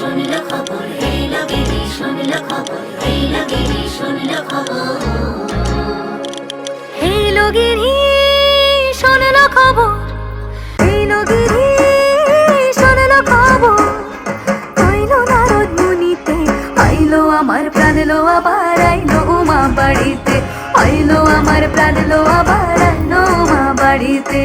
শুনল খবর, এই লগেরই শুনল খবর, এই লগেরই শুনল খবর। মুনিতে, আইলো আমার প্রাণ লো আবার আইলো মা বাড়িতে। আইলো আমার প্রাণ লো আবার আইলো মা বাড়িতে।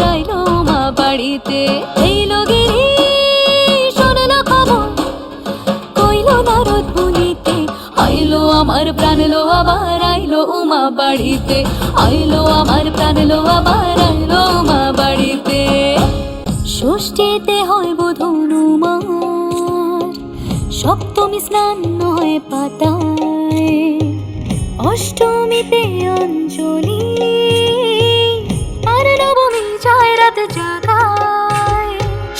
বাড়িতে। এইলো গিরি শোনলো খবর? কইলো নারদ মুনিতে আইলো আমার প্রাণ লো, আবার আইলো মা বাড়িতে। আইলো আমার প্রাণ লো, আবার আইলো মা বাড়িতে। ষষ্ঠীতে হয় বোধনু সপ্তমী স্নান হয় পাতায়। অষ্টমীতে অঞ্জলি, আর নবমী জয় রাত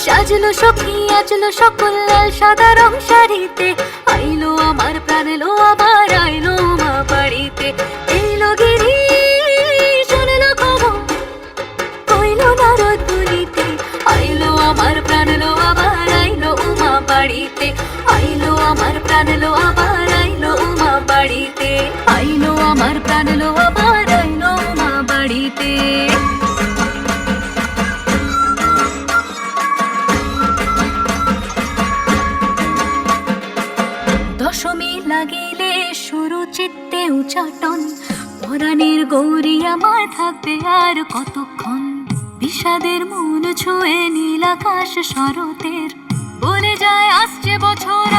সাজলো সখী, আজলো সকল লাল সাদা রং শাড়িতে। আইলো আমার প্রাণ লো আবার, আইলো মা বাড়িতে। এইলো গিরি, শুনলো খবর, কইলো নারদ আমার প্রাণ লো আবার, আইলো উমা বাড়িতে। আইলো আমার প্রাণলো আবার, আইলো উমা বাড়িতে। আইলো আমার প্রাণলো আবার, আইলো উমা বাড়িতে। উচাটন পরাণের গৌরী আমার থাকবে আর কতক্ষণ? বিষাদের মন ছুঁয়ে নীল আকাশ শরতের। বলে যায় আসছে বছর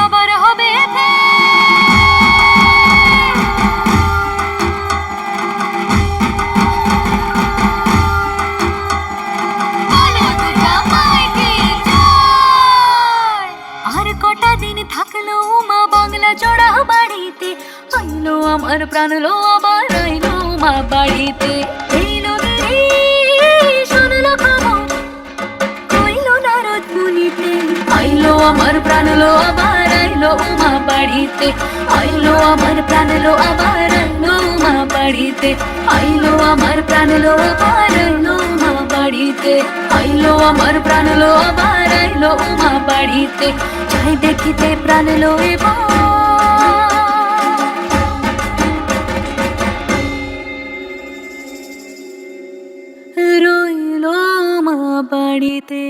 আমার প্রাণ লো আবার আইলো মা বাড়িতে। আইলো আমার প্রাণ লো আবার আইলো মা বাড়িতে। আইলো আমার প্রাণ লো আবার আইলো মা বাড়িতে। আইলো আমার প্রাণ লো আবার আইলো মা বাড়িতে। আইলো আমার প্রাণ লো আবার আইলো মা বাড়িতে। যাই দেখিতে প্রাণ লো এবার রইল মা বাড়িতে।